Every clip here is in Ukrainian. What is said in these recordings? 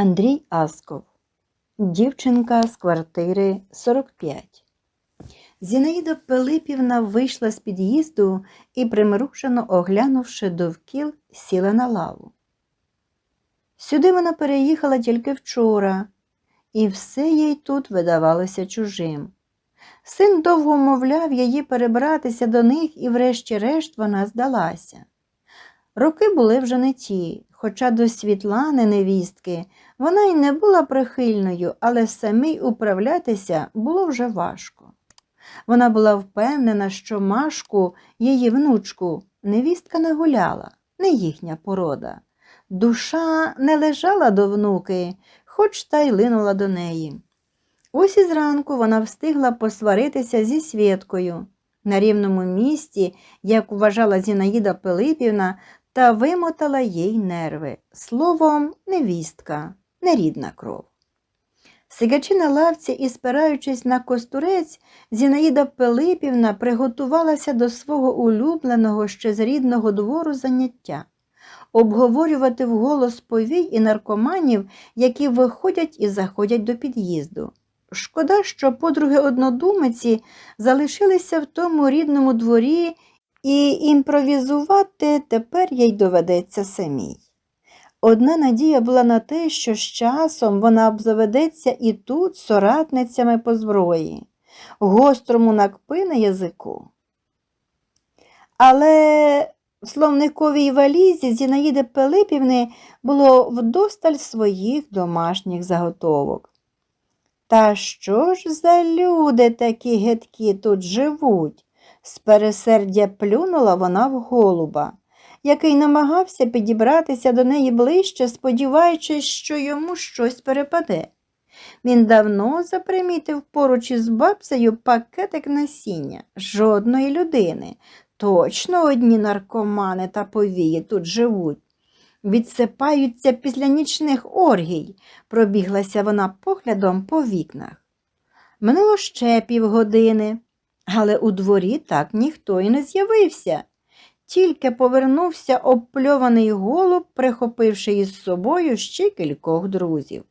Андрій Асков. Дівчинка з квартири 45. Зінаїда Пилипівна вийшла з під'їзду і, примрушено оглянувши довкіл, сіла на лаву. Сюди вона переїхала тільки вчора, і все їй тут видавалося чужим. Син довго мовляв її перебратися до них, і, врешті-решт, вона здалася. Роки були вже не ті, хоча до Світлани невістки вона й не була прихильною, але самій управлятися було вже важко. Вона була впевнена, що Машку, її внучку, невістка не гуляла, не їхня порода. Душа не лежала до внуки, хоч та й линула до неї. Ось і зранку вона встигла посваритися зі Свєткою на рівному місці, як вважала Зінаїда Пилипівна, та вимотала їй нерви. Словом, невістка, нерідна кров. Сидячи на лавці і спираючись на костурець, Зінаїда Пилипівна приготувалася до свого улюбленого ще з рідного двору заняття обговорювати вголос повій і наркоманів, які виходять і заходять до під'їзду. Шкода, що подруги однодумиці залишилися в тому рідному дворі, і імпровізувати тепер їй доведеться самій. Одна надія була на те, що з часом вона обзаведеться і тут соратницями по зброї, гострому накпи на язику. Але в словниковій валізі Зінаїди Пилипівни було вдосталь своїх домашніх заготовок. Та що ж за люди такі гидкі тут живуть? З пересердя плюнула вона в голуба, який намагався підібратися до неї ближче, сподіваючись, що йому щось перепаде. Він давно запримітив поруч із бабцею пакетик насіння, жодної людини. Точно одні наркомани та повії тут живуть. Відсипаються після нічних оргій, пробіглася вона поглядом по вікнах. Минуло ще півгодини, але у дворі так ніхто й не з'явився. Тільки повернувся обпльований голуб, прихопивши із собою ще кількох друзів.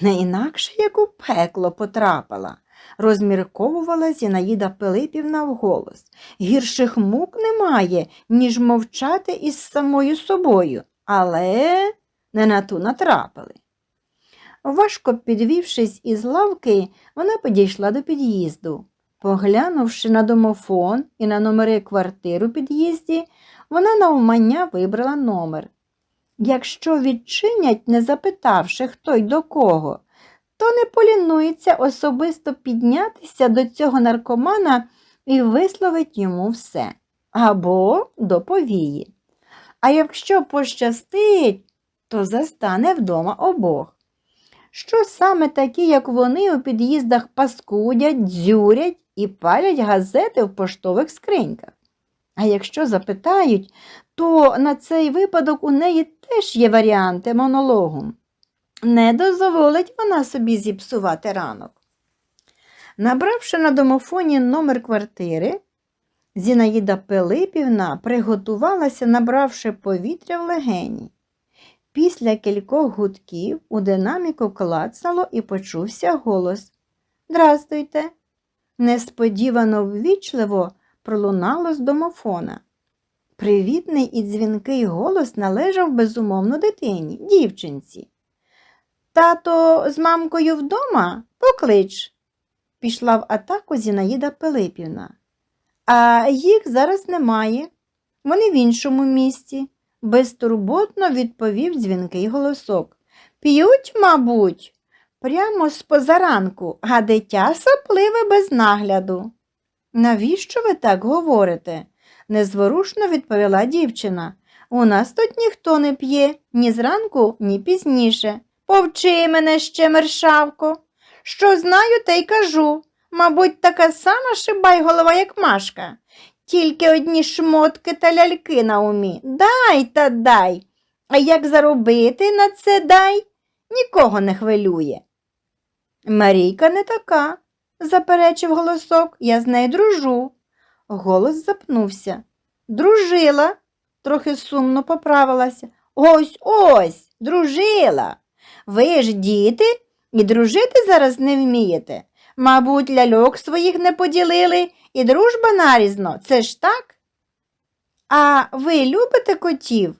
Не інакше як у пекло потрапила, розмірковувала Зінаїда Пилипівна вголос. Гірших мук немає, ніж мовчати із самою собою, але не на ту натрапили. Важко підвівшись із лавки, вона підійшла до під'їзду. Поглянувши на домофон і на номери квартир у під'їзді, вона навмання вибрала номер. Якщо відчинять, не запитавши, хто й до кого, то не полінується особисто піднятися до цього наркомана і висловить йому все або до повії. А якщо пощастить, то застане вдома обох. Що саме такі, як вони у під'їздах паскудять, дзюрять і палять газети в поштових скриньках. А якщо запитають, то на цей випадок у неї теж є варіанти монологу. Не дозволить вона собі зіпсувати ранок. Набравши на домофоні номер квартири, Зінаїда Пилипівна приготувалася, набравши повітря в легені. Після кількох гудків у динаміку клацало і почувся голос Здрастуйте. Несподівано ввічливо пролунало з домофона. Привітний і дзвінкий голос належав безумовно дитині, дівчинці. Тато з мамкою вдома поклич, пішла в атаку Зінаїда Пилипівна. А їх зараз немає. Вони в іншому місці, безтурботно відповів дзвінкий голосок. П'ють, мабуть, прямо з позаранку, а дитя сопливе без нагляду. Навіщо ви так говорите? незворушно відповіла дівчина. У нас тут ніхто не п'є ні зранку, ні пізніше. Повчи мене ще, мершавко. Що знаю, те й кажу. Мабуть, така сама шибай голова, як Машка. Тільки одні шмотки та ляльки на умі. Дай та дай. А як заробити на це дай, нікого не хвилює. Марійка не така, заперечив голосок, я з нею дружу. Голос запнувся. Дружила, трохи сумно поправилася. Ось ось, дружила. Ви ж діти і дружити зараз не вмієте. Мабуть, ляльок своїх не поділили і дружба нарізно, це ж так? А ви любите котів?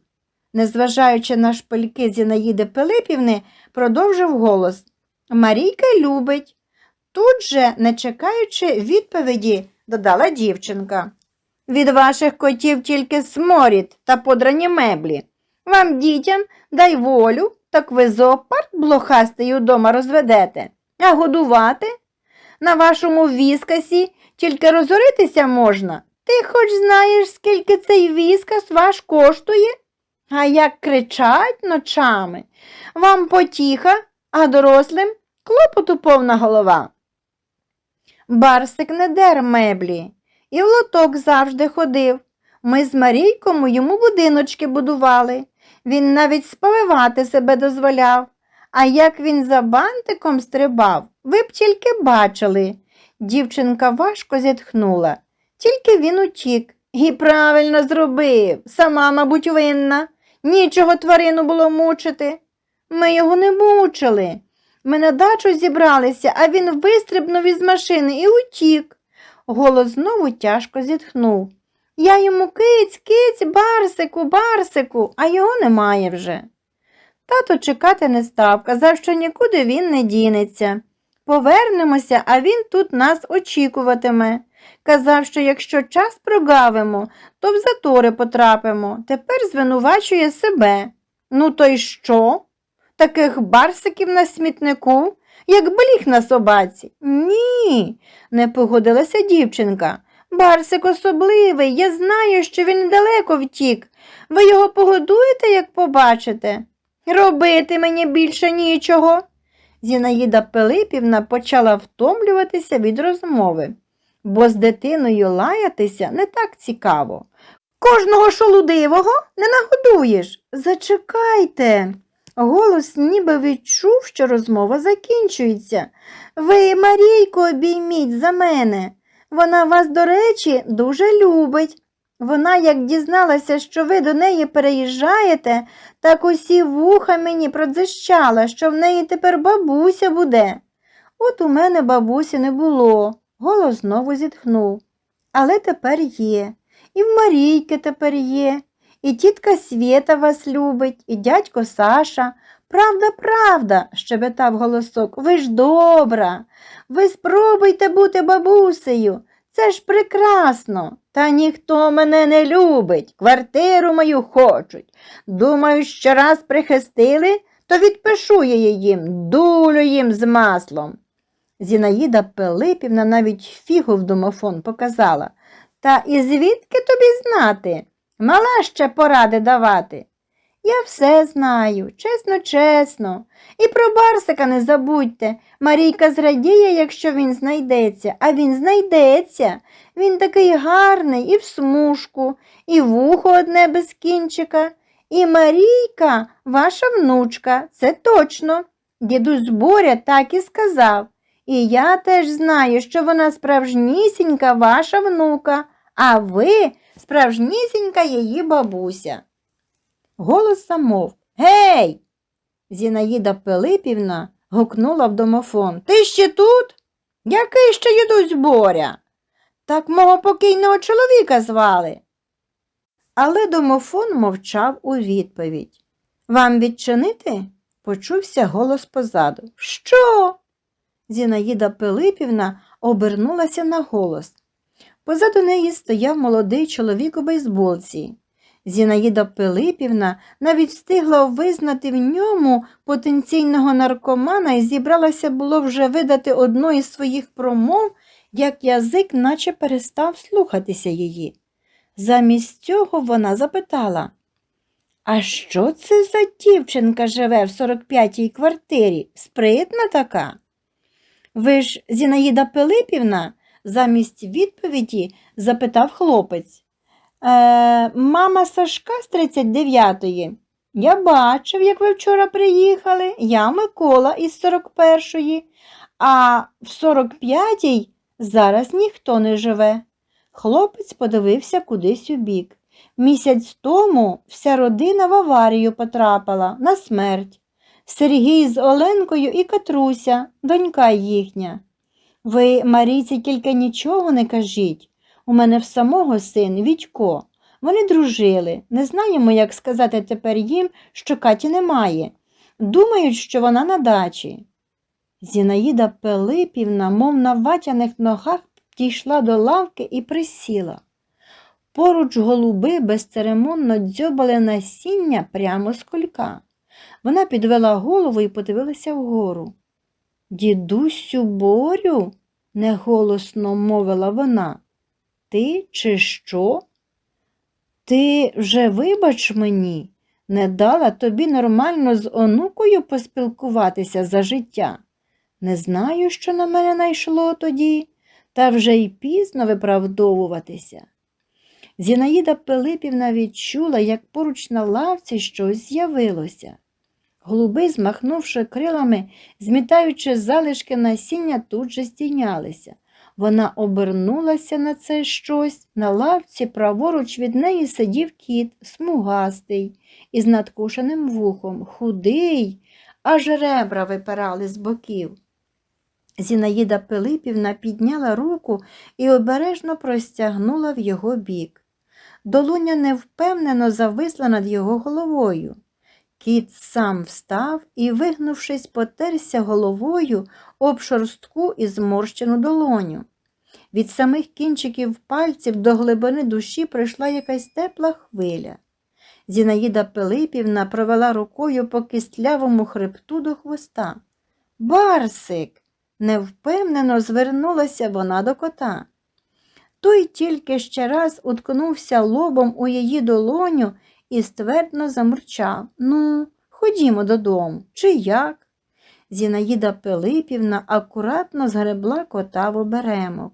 Незважаючи на шпильки Зінаїди Пилипівни, продовжив голос. Марійка любить. Тут же, не чекаючи відповіді, додала дівчинка. Від ваших котів тільки сморід та подрані меблі. Вам, дітям, дай волю, так ви зоопарк блохастий удома розведете, а годувати? На вашому віскасі тільки розоритися можна. Ти хоч знаєш, скільки цей віскас ваш коштує? А як кричать ночами. Вам потіха, а дорослим клопоту повна голова. Барсик не дер меблі, і в лоток завжди ходив. Ми з Марійком йому будиночки будували. Він навіть сповивати себе дозволяв. А як він за бантиком стрибав, ви б тільки бачили. Дівчинка важко зітхнула. Тільки він утік. І правильно зробив. Сама, мабуть, винна. Нічого тварину було мучити. Ми його не мучили. Ми на дачу зібралися, а він вистрибнув із машини і утік. Голос знову тяжко зітхнув. Я йому киць, киць, барсику, барсику, а його немає вже. Тато чекати не став, казав, що нікуди він не дінеться. Повернемося, а він тут нас очікуватиме. Казав, що якщо час прогавимо, то в затори потрапимо. Тепер звинувачує себе. Ну, то й що? Таких барсиків на смітнику, як бліх на собаці. Ні, не погодилася дівчинка. Барсик особливий, я знаю, що він далеко втік. Ви його погодуєте, як побачите? Робити мені більше нічого. Зінаїда Пилипівна почала втомлюватися від розмови, бо з дитиною лаятися не так цікаво. Кожного шолудивого не нагодуєш. Зачекайте. Голос ніби відчув, що розмова закінчується. Ви, Марійко, обійміть за мене. Вона вас, до речі, дуже любить. Вона, як дізналася, що ви до неї переїжджаєте, так усі вуха мені продзищала, що в неї тепер бабуся буде. От у мене бабусі не було, голос знову зітхнув. Але тепер є. І в Марійки тепер є, і тітка Свєта вас любить, і дядько Саша. Правда, правда, щебетав голосок, ви ж добра. Ви спробуйте бути бабусею. Це ж прекрасно. Та ніхто мене не любить, квартиру мою хочуть. Думаю, що раз прихистили, то відпишу я їм, дулю їм з маслом. Зінаїда Пилипівна навіть фігу в домофон показала. Та і звідки тобі знати? Мала ще поради давати. Я все знаю, чесно, чесно. І про Барсика не забудьте. Марійка зрадіє, якщо він знайдеться, а він знайдеться. Він такий гарний і в смужку, і вухо одне без кінчика. І Марійка, ваша внучка, це точно. Дідусь Боря так і сказав. І я теж знаю, що вона справжнісінька ваша внука, а ви справжнісінька її бабуся. Голос замовк. Гей! Зінаїда Пилипівна гукнула в домофон. Ти ще тут? Який ще дідусь Боря? Так мого покійного чоловіка звали. Але домофон мовчав у відповідь. Вам відчинити? почувся голос позаду. Що? Зінаїда Пилипівна обернулася на голос. Позаду неї стояв молодий чоловік у бейсболці. Зінаїда Пилипівна навіть встигла визнати в ньому потенційного наркомана і зібралася було вже видати одну із своїх промов, як язик наче перестав слухатися її. Замість цього вона запитала, а що це за дівчинка живе в 45-й квартирі? Спритна така? Ви ж, Зінаїда Пилипівна, замість відповіді запитав хлопець. Е, мама Сашка з 39-ї. Я бачив, як ви вчора приїхали. Я Микола із 41-ї, а в 45-й зараз ніхто не живе. Хлопець подивився кудись у бік. Місяць тому вся родина в аварію потрапила на смерть. Сергій з Оленкою і Катруся, донька їхня. Ви, Марійці, тільки нічого не кажіть. У мене в самого син Вітько. Вони дружили. Не знаємо, як сказати тепер їм, що Каті немає. Думають, що вона на дачі. Зінаїда Пилипівна, мов на ватяних ногах, дійшла до лавки і присіла. Поруч голуби безцеремонно дзьобали насіння прямо з кулька. Вона підвела голову і подивилася вгору. Дідусю Борю, неголосно мовила вона. Ти чи що? Ти вже вибач мені, не дала тобі нормально з онукою поспілкуватися за життя. Не знаю, що на мене найшло тоді, та вже й пізно виправдовуватися. Зінаїда Пилипівна відчула, як поруч на лавці щось з'явилося. Голуби, змахнувши крилами, змітаючи залишки насіння, тут же здійнялися. Вона обернулася на це щось. На лавці праворуч від неї сидів кіт, смугастий, із надкушеним вухом, худий, аж ребра випирали з боків. Зінаїда Пилипівна підняла руку і обережно простягнула в його бік. Долоня невпевнено зависла над його головою. Кіт сам встав і, вигнувшись, потерся головою об шорстку і зморщену долоню. Від самих кінчиків пальців до глибини душі прийшла якась тепла хвиля. Зінаїда Пилипівна провела рукою по кистлявому хребту до хвоста. Барсик! невпевнено звернулася вона до кота. Той тільки ще раз уткнувся лобом у її долоню і ствердно замурчав. Ну, ходімо додому, чи як? Зінаїда Пилипівна акуратно згребла кота в оберемок.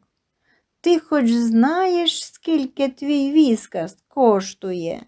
Ти хоч знаєш, скільки твій віскас коштує?